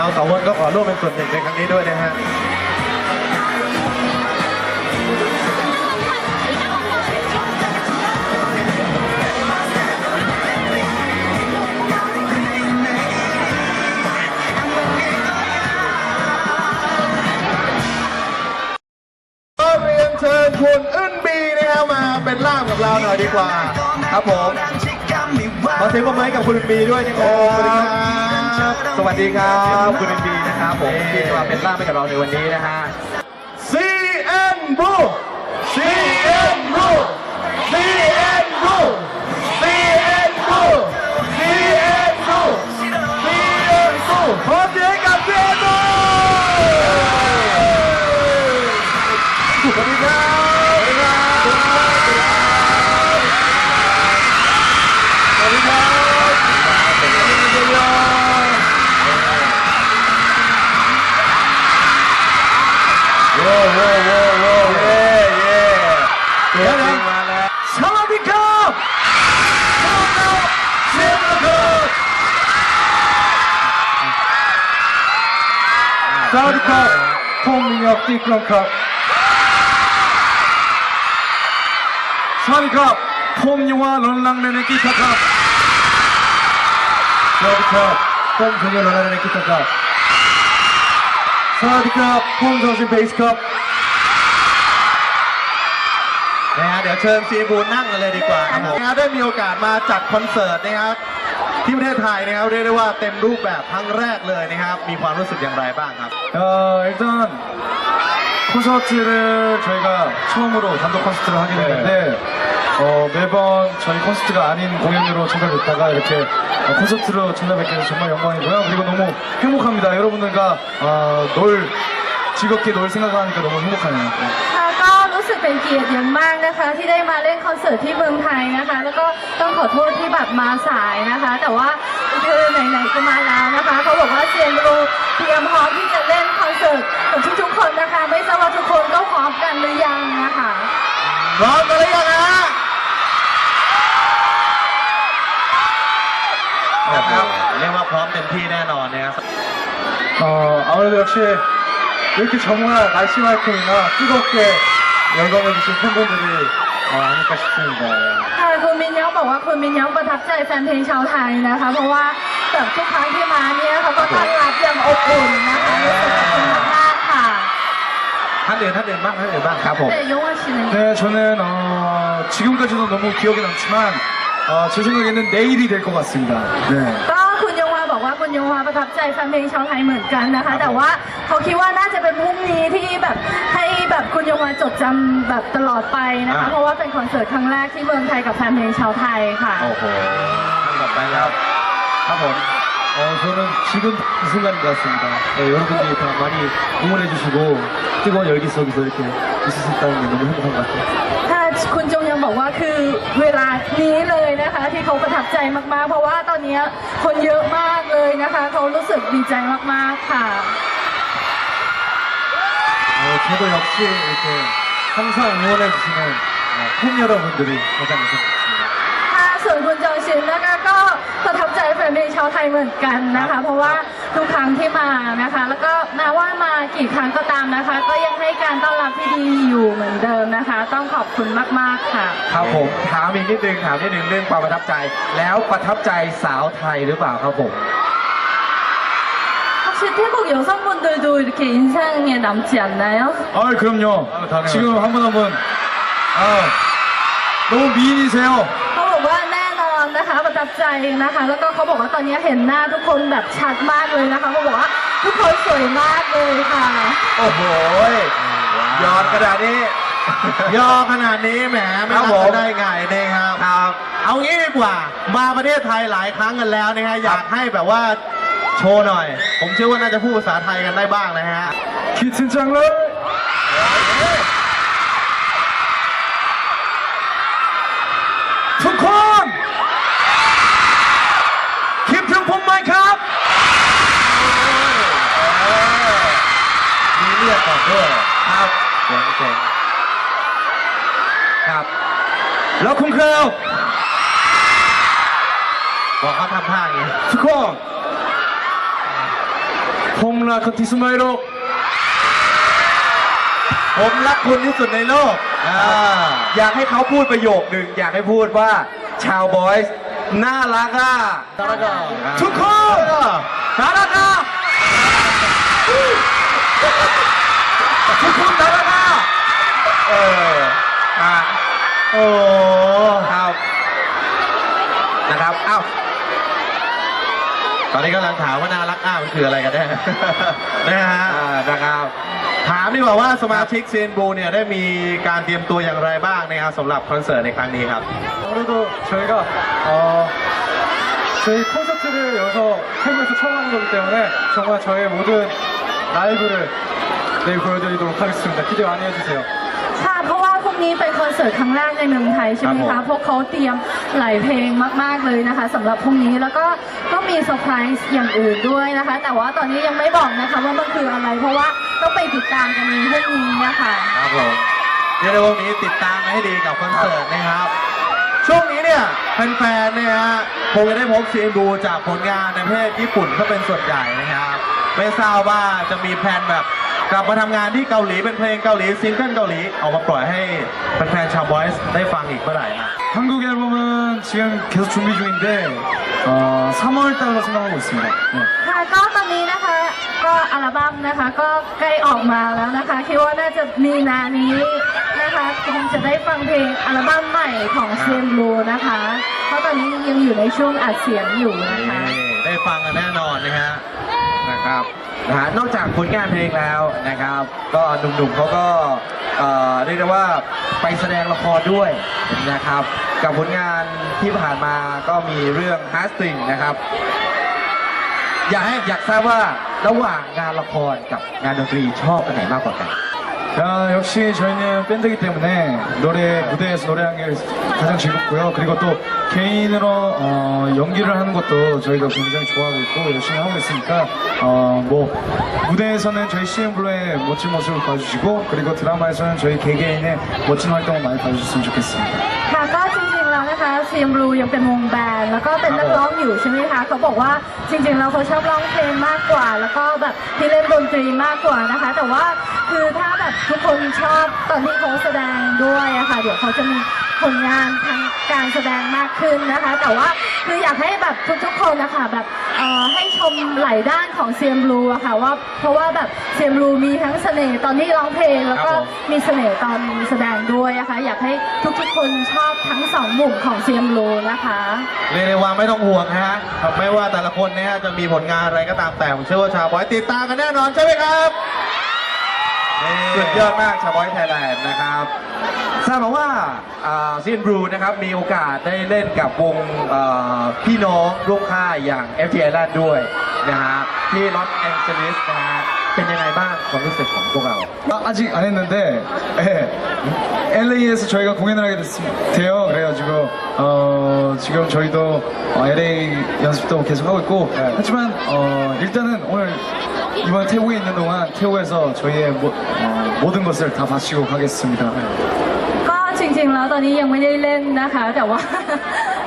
เราสองคนก็ขอร่วมเป็นส่วนหนึ่งในครั้งนี้ด้วยนะฮะก็เรียนเชิญคุณอึ้นบีนะครับมาเป็นล่ามกับเราหน่อยดีกว่า ครับผมขอเสียงปรบมือให้กับคุณอึ้นบีด้วยนะครับ สวัสดีครับคุณอึ้นบีนะครับผมที่จะมาเป็นล่ามให้กับเราในวันนี้นะฮะ CN Blue CN Blue CN Blue CN Blue CN Blue CN Blue ขอเสียงกับ CN Blue สวัสดีครับ สวัสดีครับผมมิยอกตีกรองครับสวัสดีครับผมยูวาลนลังเนเนกิตาครับสวัสดีครับผมพยูลนลังเนเนกิตาครับสวัสดีครับผมโจซิเบสครับนะฮะเดี๋ยวเชิญซีบูนนั่งกันเลยดีกว่าครับผมนะฮะได้มีโอกาสมาจัดคอนเสิร์ตนะครับ ที่ประเทศไทยนะครับเรียกได้ว่าเต็มรูปแบบครั้งแรกเลยนะครับ มีความรู้สึกอย่างไรบ้างครับ 어, 일단 콘서트를 저희가 처음으로 단독 콘서트를 하게 됐는데 어, 매번 저희 콘서트가 아닌 공연으로 찾아뵙다가 이렇게 어, 콘서트로 찾아뵙게 돼서 정말 영광이고요. 그리고 너무 행복합니다. 여러분들과 어, 놀 즐겁게 놀 생각하니까 너무 행복하네요. ค่ะก็รู้ สึกเป็นเกียรติอย่างมากนะคะ ที่ได้มาเล่นคอนเสิร์ตที่เมืองไทยนะคะ แล้วก็ต้องขอโทษที่แบบมาสายนะคะ แต่ว่าคือไหนๆก็มาแล้วนะคะเขาบอกว่าเซียนรูเตรียมพร้อมที่จะเล่นคอนเสิร์ตกับทุกๆคนนะคะ ไม่ทราบว่าทุกคนก็พร้อมกันหรือยังนะคะ พร้อมกันหรือยังฮะนะครับเรียกว่าพร้อมเต็มที่แน่นอนนะครับ 어, 아무래도 역시 이렇게 정말 날씨만큼이나 뜨겁게 열광해주신 팬분들이 어, 아닐까 싶습니다. ค่ะคุณมินยองบอกว่าคุณมินยองประทับใจแฟนเพลงชาวไทยนะคะ เพราะว่าแบบทุกครั้งที่มาเนี่ยเขาก็ต้อนรับอย่างอบอุ่นนะคะรู้สึกขอบคุณมากๆค่ะ ท่านอื่นท่านอื่นบ้างท่านอื่นบ้างครับผม เดยงว่าชิน 네, 저는 어, 지금까지도 너무 기억에 남지만 어, 제 생각에는 내일이 될 것 같습니다. 네. ก็คุณยงวาบอกว่าคุณยงวาประทับใจแฟนเพลงชาวไทยเหมือนกันนะคะ แต่ว่า เขาคิดว่าน่าจะเป็นพรุ่งนี้ที่แบบให้แบบคุณยงวาจดจำแบบตลอดไปนะคะ อ่า เพราะว่าเป็นคอนเสิร์ตครั้งแรกที่เมืองไทยกับแฟนเพลงชาวไทยค่ะ โอ้โหท่านต่อไปแล้วครับผม 어, 저는 지금 이 순간인 것 같습니다. 네, 여러분들이 다 많이 응원해주시고 뜨거운 열기 속에서 이렇게 있을 수 있다는 게 너무 행복한 것 같아요. ถ้าคุณจงยังบอกว่าคือเวลานี้เลยนะคะ ที่เขาประทับใจมากๆ เพราะว่าตอนนี้คนเยอะมากเลยนะคะเขารู้สึกดีใจมากๆค่ะ 어, 저도 역시 이렇게 항상 응원해주시는 어, 팬 여러분들이 가장 우선입니다. ค่ะส่วนคุณจองชินนะคะก็ประทับใจแฟนเพลงชาวไทยเหมือนกันนะคะ เพราะว่าทุกครั้งที่มานะคะ แล้วก็แม้ว่ามากี่ครั้งก็ตามนะคะ ก็ยังให้การต้อนรับที่ดีอยู่เหมือนเดิมนะคะ ต้องขอบคุณมากๆค่ะ ครับผมถามอีกนิดนึงถามนิดนึงเรื่องความประทับใจ แล้วประทับใจสาวไทยหรือเปล่าครับผม 혹시 태국 여성분들도 이렇게 인상에 남지 않나요? 아, 그럼요. 당연하죠. 지금 한 분 한 분, 아, 너무 미인이세요. เขาบอกว่าแน่นอนนะคะประทับใจนะคะ แล้วก็เขาบอกว่าตอนนี้เห็นหน้าทุกคนแบบชัดมากเลยนะคะเขาบอกว่าทุกคนสวยมากเลยค่ะ โอ้โหยอดขนาดนี้ ยอขนาดนี้แหมไม่ ครับ รัก ผม กันได้ไงนะครับครับ เอางี้ดีกว่า มาประเทศไทยหลายครั้งกันแล้วนะฮะอยากให้แบบว่า โชว์หน่อย ผมเชื่อว่าน่าจะพูดภาษาไทยกันได้บ้างนะฮะ คิดถึงจังเลย ทุกคน คิดถึงผมไหมครับมีเลือดออกด้วยครับเจ๋งเจ๋งครับ แล้วคุณเคลวบอกเขาทำท่าอย่างนี้ทุกคน ผมรักคนที่สุดในโลก ผมรักคุณที่สุดในโลกออยากให้เขาพูดประโยคหนึ่งอยากให้พูดว่าชาวบอยส์น่ารักอะน่ารักทุกคนน่ารักอะทุกคนน่ารักอะเออโอ้ครับนะครับอ้าว ตอนนี้กำลังถามว่าน่ารักอ้ามันคืออะไรกันแน่ นะฮะอ่านะครับ ถามดีกว่าว่าสมาชิกเซนบูเนี่ยได้มีการเตรียมตัวอย่างไรบ้างนะครับสำหรับคอนเสิร์ตในครั้งนี้ครับ 아무래도 저희가 어, 저희 콘서트를 여기서 태국에서 처음 하는 거기 때문에 정말 저의 모든 라이브를 내일 보여드리도록 하겠습니다. 기대 많이 해주세요. นี้เป็นคอนเสิร์ตครั้งแรกในเมืองไทยใช่ไหมครัคะ บผม พวกเขาเตรียมหลายเพลงมาก ๆ เลยนะคะสำหรับพรุ่งนี้แล้วก็ก็มีเซอร์ไพรส์อย่างอื่นด้วยนะคะ แต่ว่าตอนนี้ยังไม่บอกนะคะว่ามันคืออะไร เพราะว่าต้องไปติดตามกันในพรุ่งนี้นะคะ ครับผมเรียกได้ว่าวันนี้ติดตามมาให้ดีกับคอนเสิร์ตนะครับ ช่วงนี้เนี่ยแฟนๆเนี่ยฮะคงจะได้พบซีนดูจากผลงานในประเทศญี่ปุ่นก็เป็นส่วนใหญ่นะครับ ไม่ทราบว่าจะมีแผนแบบ กลับมาทำงานที่เกาหลีเป็นเพลงเกาหลีซิงเกิลเกาหลีออกมาปล่อยให้แฟนๆชาวบอยส์ได้ฟังอีกเมื่อไหร่นะ 한국 앨범은 지금 계속 준비 중인데 어, 3월 달로 생각하고 있습니다. 네. ค่ะก็ตอนนี้นะคะก็อัลบั้มนะคะก็ใกล้ออกมาแล้วนะคะคิดว่าน่าจะมีนานี้นะคะคงจะได้ฟังเพลงอัลบั้มใหม่ของเซียนบลูนะคะ เพราะตอนนี้ยังอยู่ในช่วงอัดเสียงอยู่นะคะ นี่ได้ฟังกันแน่นอนนะฮะนะครับ นะฮะนอกจากผลงานเพลงแล้วนะครับ ก็หนุ่มๆเขาก็เอ่อเรียกได้ว่าไปแสดงละครด้วยนะครับ กับผลงานที่ผ่านมาก็มีเรื่องฮาร์ดสิ่งนะครับ อยากให้อยากทราบว่าระหว่างงานละครกับงานดนตรีชอบอันไหนมากกว่ากัน 자, 역시 저희는 밴드이기 때문에 노래 무대에서 노래하는 게 가장 즐겁고요. 그리고 또 개인으로 어, 연기를 하는 것도 저희가 굉장히 좋아하고 있고 열심히 하고 있으니까 어, 뭐 무대에서는 저희 CN블루의 멋진 모습을 봐주시고 그리고 드라마에서는 저희 개개인의 멋진 활동을 많이 봐주셨으면 좋겠습니다. นะคะเซียมบลูยังเป็นวงแบนด์แล้วก็เป็นนักร้องอยู่ใช่ไหมคะเขาบอกว่าจริงๆแล้วเขาชอบร้องเพลงมากกว่า แล้วก็แบบที่เล่นดนตรีมากกว่านะคะ แต่ว่าคือถ้าแบบทุกคนชอบตอนที่เขาแสดงด้วยอะค่ะเดี๋ยวเขาจะมีผลงานทางการแสดงมากขึ้นนะคะ แต่ว่าคืออยากให้แบบทุกๆคนนะคะแบบ เอ่อให้ชมหลายด้านของเซียมบลูอะค่ะว่าเพราะว่าแบบเซียมบลูมีทั้งเสน่ห์ตอนที่ร้องเพลง แล้วก็ครับผม มีเสน่ห์ตอนแสดงด้วยนะคะ อยากให้ทุกๆคนชอบทั้งสองมุมของเซียมโลนะคะ เรียกได้ว่าไม่ต้องห่วงนะฮะไม่ว่าแต่ละคนเนี่ยฮะจะมีผลงานอะไรก็ตามแต่ผมเชื่อว่าชาวบอยติดตามกันแน่นอนใช่ไหมครับสุดยอดมากชาวบอยไทยแลนด์นะครับ ทราบมาว่าซีนบรูนะครับมีโอกาสได้เล่นกับวงเอ่อพี่น้องร่วมค่ายอย่าง FT Island ด้วยนะฮะที่ลอสแองเจลิสนะฮะเป็นยังไงบ้างความรู้สึกของพวกเรา 아, 아직 안 했는데 예, LA에서 저희가 공연을 하게 됐대요. 그래가지고 어, 지금 저희도 어, LA 연습도 계속 하고 있고 네. 하지만 어, 일단은 오늘 이번 태국에 있는 동안 태국에서 저희의 모, 어, 모든 것을 다 바치고 가겠습니다. ก็จริงๆแล้วตอนนี้ยังไม่ได้เล่นนะคะ แต่ว่า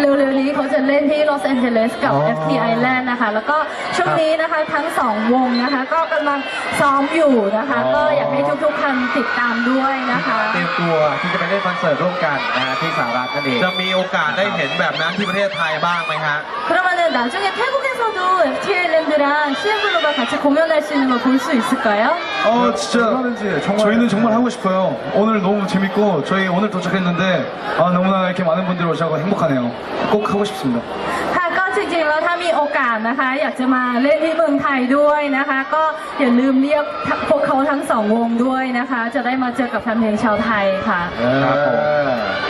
เร็วๆนี้เขาจะเล่นที่ลอสแอนเจลิสกับ อ๋อ FT Island นะคะ แล้วก็ช่วงนี้นะคะทั้งสองวงนะคะ ก็กำลังซ้อมอยู่นะคะ อ๋อ ก็อยากให้ทุกๆคนติดตามด้วยนะคะ เตรียมตัวที่จะไปเล่นคอนเสิร์ตร่วมกันนะฮะที่สหรัฐนั่นเองจะมีโอกาสได้เห็นแบบนั้นที่ประเทศไทยบ้างไหมฮะ 그러면은 나중에 태국에 서도 FT Island랑 CN블루가 같이 공연할 수 있는 걸 볼 수 있을까요? 어 진짜 저희는 정말 하고 싶어요. 오늘 너무 재밌고 저희 오늘 도착했는데 아, 너무나 이렇게 많은 분들이 오셔서 행복하네요. 꼭 하고 싶습니다. ค่ะก็จริงๆแล้วถ้ามีโอกาสนะคะ อยากจะมาเล่นที่เมืองไทยด้วยนะคะ ก็อย่าลืมเรียกพวกเขาทั้งสองวงด้วยนะคะ จะได้มาเจอกับแฟนเพลงชาวไทยค่ะ ครับผม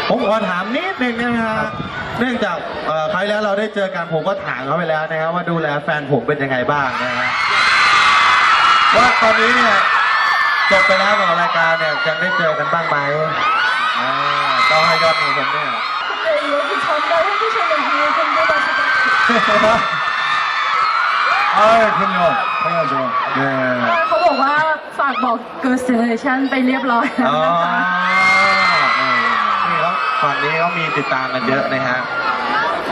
ผมขอถามนิดนึงนะฮะ เนื่องจากเอ่อคราวที่แล้วเราได้เจอกันผมก็ถามเขาไปแล้วนะครับว่าดูแลแฟนผมเป็นยังไงบ้างนะฮะ ว่าตอนนี้เนี่ยจบไปแล้วกับรายการเนี่ยยังได้เจอกันบ้างไหมอ่าต้องให้ยอดมือผมเนี่ย 네, 여기 전달해 주셨는지 궁금하시다. 아 그럼요. 당연하죠. 네. เขาบอกว่าฝากบอก Girls Generation ไปเรียบร้อยแล้ว อ๋อ นะคะ นี่เขาฝั่งนี้เขามีติดตามกันเยอะนะฮะ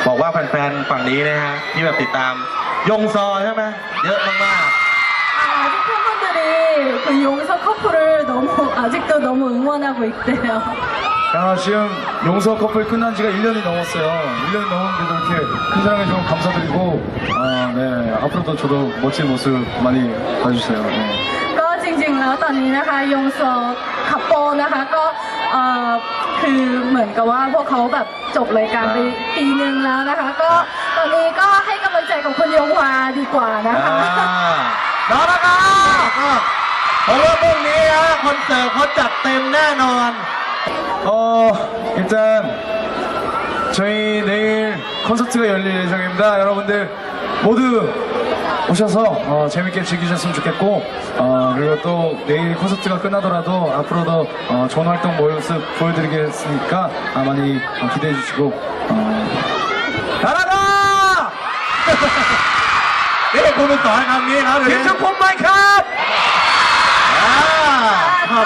บอกว่าแฟนๆฝั่งนี้นะฮะที่แบบติดตามยงซอใช่ไหมเยอะมากๆ 팬분들이 그 용서 커플을 너무 아직도 너무 응원하고 있대요. 아, 지금 용서 커플 끝난 지가 1년이 넘었어요. 1년이 넘었는데도 이렇게 큰 사랑해 주셔서 감사드리고, 아, 네. 앞으로도 저도 멋진 모습 많이 봐주세요. 네. ก็จริงๆ แล้วตอนนี้นะคะยงโซคัปโปนะคะก็เอ่อคือเหมือนกับว่าพวกเขาแบบจบรายการไปปีหนึ่งแล้วนะคะ ก็ตอนนี้ก็ให้กำลังใจกับคุณยงวาดีกว่านะคะ น้องนะครับเพราะว่าพรุ่งนี้ฮะคอนเสิร์ตเขาจัดเต็มแน่นอน 어, 일단 저희 내일 콘서트가 열릴 예정입니다. 여러분들 모두 오셔서 어, 재밌게 즐기셨으면 좋겠고 어, 그리고 또 내일 콘서트가 끝나더라도 앞으로도 어, 좋은 활동 모습 보여드리겠으니까 아, 많이 어, 기대해 주시고 어... 날아가! 내 보면 또 안 갑니다. 김정폰 마이크!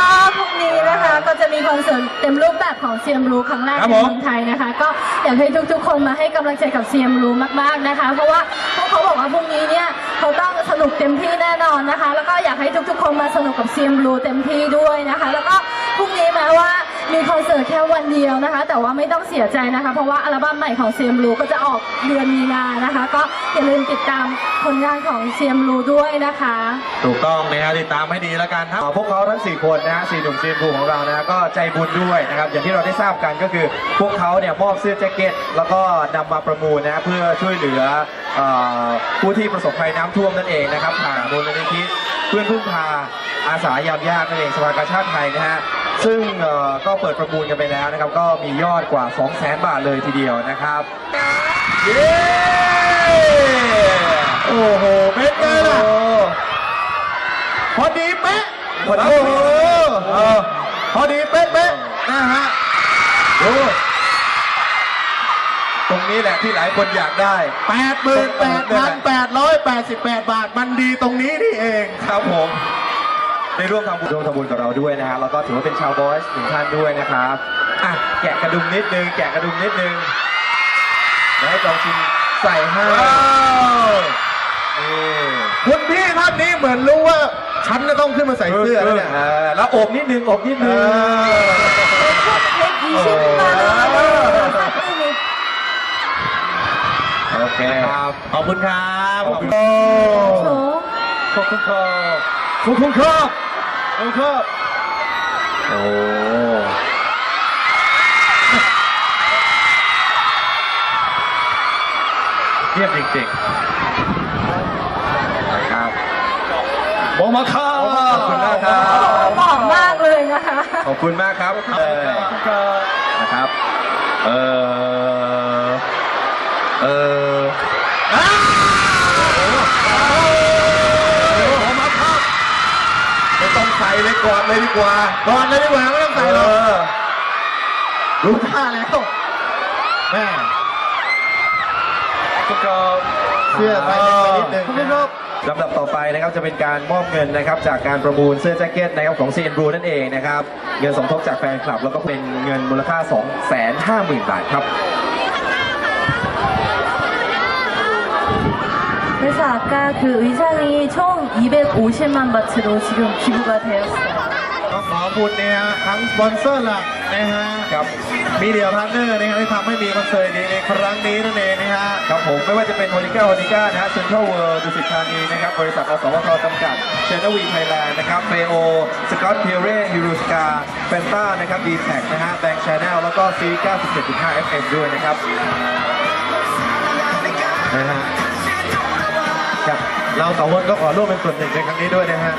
ก็พรุ่งนี้นะคะก็จะมีคอนเสิร์ตเต็มรูปแบบของเซียมรูครั้งแรกครับในผม เมืองไทยนะคะ ก็อยากให้ทุกๆ คนมาให้กำลังใจกับเซียมรูมากๆนะคะ เพราะว่าพวกเขาบอกว่าพรุ่งนี้เนี่ยเขาต้องสนุกเต็มที่แน่นอนนะคะ แล้วก็อยากให้ทุกๆ คนมาสนุกกับเซียมรูเต็มที่ด้วยนะคะ แล้วก็พรุ่งนี้แม้ว่า มีคอนเสิร์ตแค่วันเดียวนะคะ แต่ว่าไม่ต้องเสียใจนะคะ เพราะว่าอัลบั้มใหม่ของเซียมรูก็จะออกเดือนมีนานะคะ ก็อย่าลืมติดตามผลงานของเซียมรูด้วยนะคะ ถูกต้องนะฮะติดตามให้ดีแล้วกันครับพวกเขาทั้ง 4 คนนะฮะสี่หนุ่มซีนภูของเรานะฮะก็ใจบุญด้วยนะครับ อย่างที่เราได้ทราบกันก็คือ พวกเขาเนี่ยมอบเสื้อแจ็คเก็ต แล้วก็นำมาประมูลนะฮะเพื่อช่วยเหลือเอ่อผู้ที่ประสบภัยน้ำท่วมนั่นเองนะครับผ่านมูลนิธิเพื่อนพึ่งพาอาสายามยากนั่นเองสภากาชาติไทยนะฮะ ซึ่งเอ่อก็เปิดประมูลกันไปแล้วนะครับ ก็มียอดกว่า 2 0 0 0 0 0บาทเลยทีเดียวนะครับเย้โอ้โหเป็นไงล่ะพอดีเป๊ะพอดีเออพอดีเป๊ะเป๊ะนะฮะดู ตรงนี้แหละที่หลายคนอยากได้ 88,888 บาท มันดีตรงนี้นี่เอง ครับผม ได้ร่วมทำบุญร่วมทำบุญกับเราด้วยนะฮะแล้วก็ถือว่าเป็นชาวบอยส์หนึ่งท่านด้วยนะครับอะแกะกระดุมนิดนึงแกะกระดุมนิดนึงแล้วให้จองชิมใส่ให้าคุณพี่ท่านนี้เหมือนรู้ว่าฉันจะต้องขึ้นมาใส่เสื้อแล้วเนี่ยแล้วอบนิดนึงอบนิดนึง โอเคครับ ขอบคุณครับ ขอบคุณ ขอบคุณครับ ขอบคุณครับขอบคุณครับโอ้เยี่ยมจริงๆครับมองมาค่ะขอบคุณมากครับหอมมากเลยนะคะ ขอบคุณมากครับเออนะครับ เออเออ กอดเลยดีกว่ากอดเลยดีกว่าไม่ต้องใส่หรอกรู้ท่าแล้วแม่ขอบคุณครับเสื้อใส่เล็กไปนิดนึงนะครับลำดับต่อไปนะครับจะเป็นการมอบเงินนะครับจากการประมูลเสื้อแจ็คเก็ตนะครับของ CN Blue นั่นเองนะครับ เงินสมทบจากแฟนคลับแล้วก็เป็นเงินมูลค่า 250,000 บาทครับ 그래서 아까 그 의상이 총 250만 바트로 지금 기부가 되었어요. ต้องขอบคุณเนี่ยฮะทั้งสปอนเซอร์หลักนะฮะกับมีเดียพาร์ทเนอร์นะครับที่ทำให้มีคอนเสิร์ตนี้ในครั้งนี้นั่นเองนะฮะครับผมไม่ว่าจะเป็นโฮนิก้าโฮนิก้านะฮะเซ็นทรัลเวิลด์ดุสิตธานีนะครับบริษัทอสมทจำกัดเชนวีไทยแลนด์นะครับเฟโอสกอตเทเรยูโรสกาเฟนต้านะครับดีแท็กนะฮะแบงค์ชาแนลแล้วก็ซี97.5 FM ด้วยนะครับนะฮะครับ เราสองคนก็ขอร่วมเป็นส่วนหนึ่งในครั้งนี้ด้วยนะฮะ